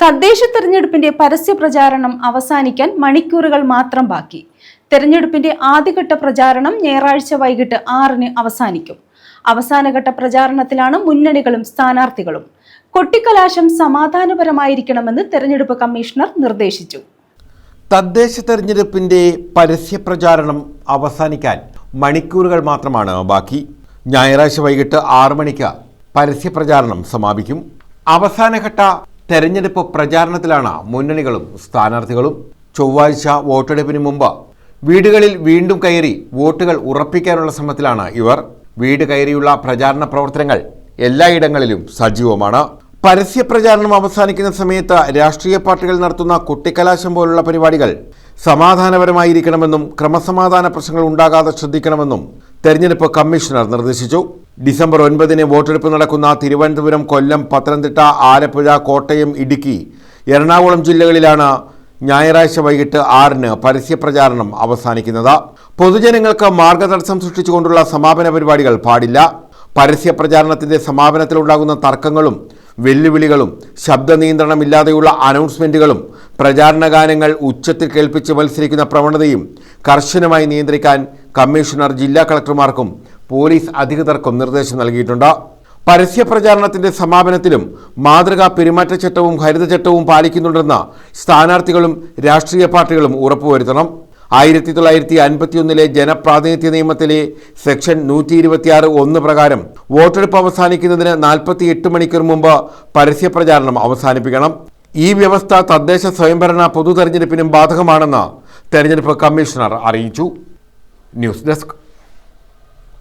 തദ്ദേശ തെരഞ്ഞെടുപ്പിന്റെ പരസ്യ പ്രചാരണം അവസാനിക്കാൻ മണിക്കൂറുകൾ മാത്രം ബാക്കി. തെരഞ്ഞെടുപ്പിന്റെ ആദ്യഘട്ട പ്രചാരണം ഞായറാഴ്ച വൈകിട്ട് ആറിന് അവസാനിക്കും. അവസാനഘട്ട പ്രചാരണത്തിലാണ് മുന്നണികളും സ്ഥാനാർത്ഥികളും. കൊട്ടിക്കലാശം സമാധാനപരമായിരിക്കണമെന്ന് തെരഞ്ഞെടുപ്പ് കമ്മീഷണർ നിർദ്ദേശിച്ചു. തദ്ദേശ തെരഞ്ഞെടുപ്പിന്റെ പരസ്യ പ്രചാരണം അവസാനിക്കാൻ മണിക്കൂറുകൾ മാത്രമാണ് ബാക്കി. ഞായറാഴ്ച വൈകിട്ട് ആറ് മണിക്ക് പരസ്യ പ്രചാരണം സമാപിക്കും. അവസാനഘട്ട തെരഞ്ഞെടുപ്പ് പ്രചാരണത്തിലാണ് മുന്നണികളും സ്ഥാനാർത്ഥികളും. ചൊവ്വാഴ്ച വോട്ടെടുപ്പിന് മുമ്പ് വീടുകളിൽ വീണ്ടും കയറി വോട്ടുകൾ ഉറപ്പിക്കാനുള്ള ശ്രമത്തിലാണ് ഇവർ. വീട് കയറിയുള്ള പ്രചാരണ പ്രവർത്തനങ്ങൾ എല്ലായിടങ്ങളിലും സജീവമാണ്. പരസ്യ പ്രചാരണം അവസാനിക്കുന്ന സമയത്ത് രാഷ്ട്രീയ പാർട്ടികൾ നടത്തുന്ന കുട്ടിക്കലാശം പോലുള്ള പരിപാടികൾ സമാധാനപരമായിരിക്കണമെന്നും ക്രമസമാധാന പ്രശ്നങ്ങൾ ഉണ്ടാകാതെ ശ്രദ്ധിക്കണമെന്നും തെരഞ്ഞെടുപ്പ് കമ്മീഷണർ നിർദ്ദേശിച്ചു. ഡിസംബർ ഒൻപതിന് വോട്ടെടുപ്പ് നടക്കുന്ന തിരുവനന്തപുരം കൊല്ലം പത്തനംതിട്ട ആലപ്പുഴ കോട്ടയം ഇടുക്കി എറണാകുളം ജില്ലകളിലാണ് ഞായറാഴ്ച വൈകിട്ട് ആറിന് പരസ്യപ്രചാരണം അവസാനിക്കുന്നത്. പൊതുജനങ്ങൾക്ക് മാർഗതടസ്സം സൃഷ്ടിച്ചുകൊണ്ടുള്ള സമാപന പരിപാടികൾ പാടില്ല. പരസ്യ പ്രചാരണത്തിന്റെ സമാപനത്തിലുണ്ടാകുന്ന തർക്കങ്ങളും വെല്ലുവിളികളും ശബ്ദ നിയന്ത്രണമില്ലാതെയുള്ള അനൗൺസ്മെന്റുകളും പ്രചാരണ ഗാനങ്ങൾ ഉച്ചത്തിൽ കേൾപ്പിച്ച് മത്സരിക്കുന്ന പ്രവണതയും കർശനമായി നിയന്ത്രിക്കാൻ കമ്മീഷണർ ജില്ലാ കളക്ടർമാർക്കും പോലീസ് അധികൃതർക്കും നിർദ്ദേശം നൽകിയിട്ടുണ്ട്. പരസ്യ പ്രചാരണത്തിന്റെ സമാപനത്തിലും മാതൃകാ പെരുമാറ്റച്ചട്ടവും ഹരിതചട്ടവും പാലിക്കുന്നുണ്ടെന്ന് സ്ഥാനാർത്ഥികളും രാഷ്ട്രീയ പാർട്ടികളും ഉറപ്പുവരുത്തണം. ആയിരത്തി തൊള്ളായിരത്തി അൻപത്തിയൊന്നിലെ ജനപ്രാതിനിധ്യ നിയമത്തിലെ സെക്ഷൻ നൂറ്റി ഇരുപത്തിയാറ് ഒന്ന് പ്രകാരം വോട്ടെടുപ്പ് അവസാനിക്കുന്നതിന് നാൽപ്പത്തി എട്ട് മണിക്കൂർ മുമ്പ് പരസ്യ പ്രചാരണം അവസാനിപ്പിക്കണം. ഈ വ്യവസ്ഥ തദ്ദേശ സ്വയംഭരണ പൊതു തെരഞ്ഞെടുപ്പിനും ബാധകമാണെന്ന് തെരഞ്ഞെടുപ്പ് കമ്മീഷണർ അറിയിച്ചു. News desk.